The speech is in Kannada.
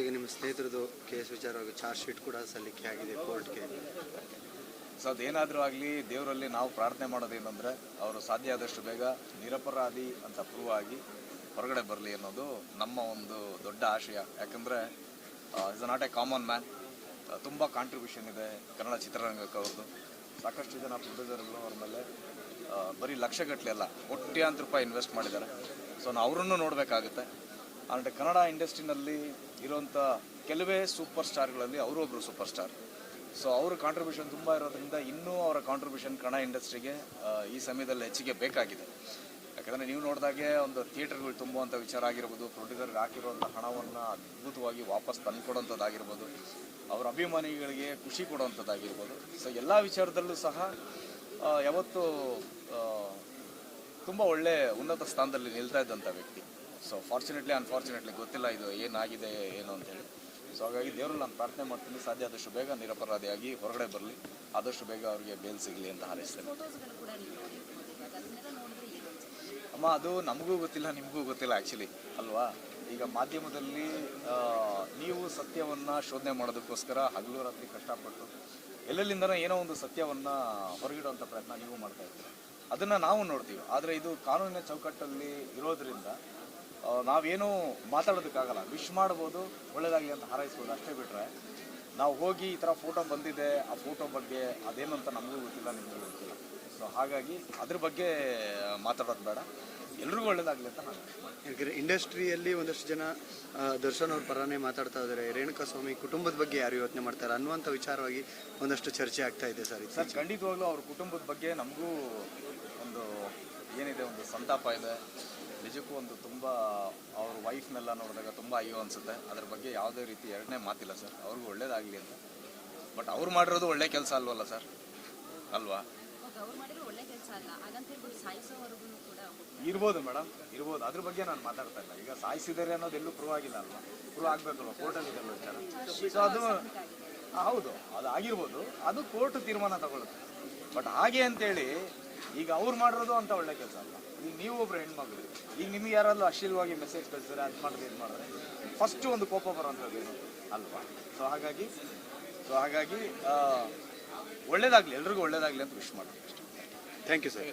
ಈಗ ನಿಮ್ಮ ಸ್ನೇಹಿತರದು ಕೇಸ್ ವಿಚಾರವಾಗಿ ಚಾರ್ಜ್ ಶೀಟ್ ಕೂಡ ಸಲ್ಲಿಕೆ ಆಗಿದೆ ಕೋರ್ಟ್ಗೆ. ಸೊ ಅದೇನಾದರೂ ಆಗಲಿ ದೇವರಲ್ಲಿ ನಾವು ಪ್ರಾರ್ಥನೆ ಮಾಡೋದೇನೆಂದರೆ, ಅವರು ಸಾಧ್ಯ ಆದಷ್ಟು ಬೇಗ ನಿರಪರಾಧಿ ಅಂತ ಪ್ರೂವ್ ಆಗಿ ಹೊರಗಡೆ ಬರಲಿ ಅನ್ನೋದು ನಮ್ಮ ಒಂದು ದೊಡ್ಡ ಆಶಯ. ಯಾಕಂದರೆ is not a common man ತುಂಬ ಕಾಂಟ್ರಿಬ್ಯೂಷನ್ ಇದೆ ಕನ್ನಡ ಚಿತ್ರರಂಗಕ್ಕೆ ಅವ್ರದ್ದು. ಸಾಕಷ್ಟು ಜನ ಪ್ರೊಡ್ಯೂಸರ್ಗಳು ಅವ್ರ ಮೇಲೆ ಬರೀ ಲಕ್ಷಗಟ್ಟಲೆ ಅಲ್ಲ, ಕೋಟ್ಯಾಂತರ ರೂಪಾಯಿ ಇನ್ವೆಸ್ಟ್ ಮಾಡಿದ್ದಾರೆ. ಸೊ ನಾವು ಅವರನ್ನು ನೋಡಬೇಕಾಗುತ್ತೆ. ಆ್ಯಂಡ್ ಕನ್ನಡ ಇಂಡಸ್ಟ್ರಿನಲ್ಲಿ ಇರುವಂಥ ಕೆಲವೇ ಸೂಪರ್ ಸ್ಟಾರ್ಗಳಲ್ಲಿ ಅವರು ಒಬ್ಬರು ಸೂಪರ್ ಸ್ಟಾರ್ ಸೊ ಅವ್ರ ಕಾಂಟ್ರಿಬ್ಯೂಷನ್ ತುಂಬ ಇರೋದ್ರಿಂದ ಇನ್ನೂ ಅವರ ಕಾಂಟ್ರಿಬ್ಯೂಷನ್ ಕಣ ಇಂಡಸ್ಟ್ರಿಗೆ ಈ ಸಮಯದಲ್ಲಿ ಹೆಚ್ಚಿಗೆ ಬೇಕಾಗಿದೆ. ಯಾಕಂದರೆ ನೀವು ನೋಡಿದಾಗೆ ಒಂದು ಥಿಯೇಟರ್ಗಳು ತುಂಬುವಂಥ ವಿಚಾರ ಆಗಿರ್ಬೋದು ಪ್ರೊಡ್ಯೂಸರ್ಗೆ ಹಾಕಿರುವಂಥ ಹಣವನ್ನು ಅದ್ಭುತವಾಗಿ ವಾಪಸ್ ತಂದುಕೊಡೋಂಥದ್ದಾಗಿರ್ಬೋದು, ಅವರ ಅಭಿಮಾನಿಗಳಿಗೆ ಖುಷಿ ಕೊಡುವಂಥದ್ದಾಗಿರ್ಬೋದು ಸೊ ಎಲ್ಲ ವಿಚಾರದಲ್ಲೂ ಸಹ ಯಾವತ್ತೂ ತುಂಬ ಒಳ್ಳೆ ಉನ್ನತ ಸ್ಥಾನದಲ್ಲಿ ನಿಲ್ತಾ ಇದ್ದಂಥ ವ್ಯಕ್ತಿ. ಸೊ ಫಾರ್ಚುನೇಟ್ಲಿ ಅನ್ಫಾರ್ಚುನೇಟ್ಲಿ ಗೊತ್ತಿಲ್ಲ ಇದು ಏನಾಗಿದೆ, ಏನು ಅಂತೇಳಿ. ಸೊ ಹಾಗಾಗಿ ದೇವರಲ್ಲಿ ನಾನು ಪ್ರಾರ್ಥನೆ ಮಾಡ್ತೀನಿ. ಸಾಧ್ಯ ಆದಷ್ಟು ಬೇಗ ನಿರಪರಾಧಿಯಾಗಿ ಹೊರಗಡೆ ಬರಲಿ. ಆದಷ್ಟು ಬೇಗ ಅವರಿಗೆ ಬೇಲ್ ಸಿಗಲಿ ಅಂತ ಹಾರೈಸ್ತೇನೆ. ಅಮ್ಮ, ಅದು ನಮಗೂ ಗೊತ್ತಿಲ್ಲ, ನಿಮಗೂ ಗೊತ್ತಿಲ್ಲ ಆ್ಯಕ್ಚುಲಿ ಅಲ್ವಾ? ಈಗ ಮಾಧ್ಯಮದಲ್ಲಿ ನೀವು ಸತ್ಯವನ್ನು ಶೋಧನೆ ಮಾಡೋದಕ್ಕೋಸ್ಕರ ಹಗಲು ರಾತ್ರಿ ಕಷ್ಟಪಟ್ಟು ಎಲ್ಲೆಲ್ಲಿಂದ ಏನೋ ಒಂದು ಸತ್ಯವನ್ನು ಹೊರಗಿಡುವಂಥ ಪ್ರಯತ್ನ ನೀವು ಮಾಡ್ತಾ ಇದ್ದೀರಿ ಅದನ್ನು ನಾವು ನೋಡ್ತೀವಿ. ಆದರೆ ಇದು ಕಾನೂನಿನ ಚೌಕಟ್ಟಲ್ಲಿ ಇರೋದ್ರಿಂದ ನಾವೇನೂ ಮಾತಾಡೋದಕ್ಕಾಗಲ್ಲ. ವಿಶ್ ಮಾಡ್ಬೋದು ಒಳ್ಳೇದಾಗಲಿ ಅಂತ ಹಾರೈಸ್ಬೋದು ಅಷ್ಟೇ ಬಿಟ್ಟರೆ ನಾವು ಹೋಗಿ ಈ ಥರ ಫೋಟೋ ಬಂದಿದೆ ಆ ಫೋಟೋ ಬಗ್ಗೆ ಅದೇನು ಅಂತ ನಮಗೂ ಗೊತ್ತಿಲ್ಲ ನಿಮಗೂ ಗೊತ್ತಿಲ್ಲ. ಸೊ ಹಾಗಾಗಿ ಅದ್ರ ಬಗ್ಗೆ ಮಾತಾಡೋದು ಬೇಡ. ಎಲ್ರಿಗೂ ಒಳ್ಳೇದಾಗಲಿ ಅಂತ ನಾನು ಯಾಕಂದರೆ ಇಂಡಸ್ಟ್ರಿಯಲ್ಲಿ ಒಂದಷ್ಟು ಜನ ದರ್ಶನ್ ಅವ್ರ ಪರನೇ ಮಾತಾಡ್ತಾ ಇದ್ದಾರೆ ರೇಣುಕಾ ಸ್ವಾಮಿ ಕುಟುಂಬದ ಬಗ್ಗೆ ಯಾರು ಯೋಚನೆ ಮಾಡ್ತಾರೆ ಅನ್ನುವಂಥ ವಿಚಾರವಾಗಿ ಒಂದಷ್ಟು ಚರ್ಚೆ ಆಗ್ತಾ ಇದೆ ಸರ್ ಸರ್ ಖಂಡಿತವಾಗ್ಲೂ ಅವ್ರ ಕುಟುಂಬದ ಬಗ್ಗೆ ನಮಗೂ ಒಂದು ಏನಿದೆ ಒಂದು ಸಂತಾಪ ಇದೆ. ನಿಜಕ್ಕೂ ಒಂದು ತುಂಬ ಅವ್ರ ವೈಫ್ನೆಲ್ಲ ನೋಡಿದಾಗ ತುಂಬ ಅಯ್ಯೋ ಅನಿಸುತ್ತೆ. ಅದ್ರ ಬಗ್ಗೆ ಯಾವುದೇ ರೀತಿ ಎರಡನೇ ಮಾತಿಲ್ಲ ಸರ್. ಅವ್ರಿಗೂ ಒಳ್ಳೇದಾಗಲಿ ಅಂತ. ಬಟ್ ಅವ್ರು ಮಾಡಿರೋದು ಒಳ್ಳೆ ಕೆಲಸ ಅಲ್ವಲ್ಲ ಸರ್? ಅಲ್ವಾ. ಇರ್ಬೋದು ಮೇಡಮ್ ಇರ್ಬೋದು. ಅದ್ರ ಬಗ್ಗೆ ನಾನು ಮಾತಾಡ್ತಾ ಇಲ್ಲ. ಈಗ ಸಾಯಿಸಿದರೆ ಅನ್ನೋದು ಎಲ್ಲೂ ಪ್ರೂವ್ ಆಗಿಲ್ಲ ಅಲ್ವಾ? ಪ್ರೂವ್ ಆಗಬೇಕಲ್ವ? ಕೋರ್ಟಲ್ಲಿ ಇದೆಲ್ಲ ವಿಚಾರ. ಸೊ ಅದು ಹೌದು ಅದು ಆಗಿರ್ಬೋದು. ಅದು ಕೋರ್ಟ್ ತೀರ್ಮಾನ ತಗೊಳ್ಳುತ್ತೆ. ಬಟ್ ಹಾಗೆ ಅಂತೇಳಿ ಈಗ ಅವ್ರು ಮಾಡಿರೋದು ಅಂತ ಒಳ್ಳೆ ಕೆಲಸ ಅಲ್ಲ ನೀವು ಒಬ್ರು ಹೆಣ್ಮಗಳು. ಈಗ ನಿಮ್ಗೆ ಯಾರಾದ್ರೂ ಅಶ್ಲೀಲವಾಗಿ ಮೆಸೇಜ್ ಕಳಿಸಿದ್ರೆ ಅದು ಮಾಡಿದ್ರೆ ಇದು ಮಾಡಿದ್ರೆ ಫಸ್ಟು ಒಂದು ಕೋಪ ಬರೋಂಥದ್ದು ಅಲ್ವಾ? ಸೊ ಹಾಗಾಗಿ ಸೊ ಹಾಗಾಗಿ ಒಳ್ಳೇದಾಗ್ಲಿ. ಎಲ್ರಿಗೂ ಒಳ್ಳೇದಾಗ್ಲಿ ಅಂತ ವಿಶ್ ಮಾಡ್ತೀನಿ ಥ್ಯಾಂಕ್ ಯು ಸರ್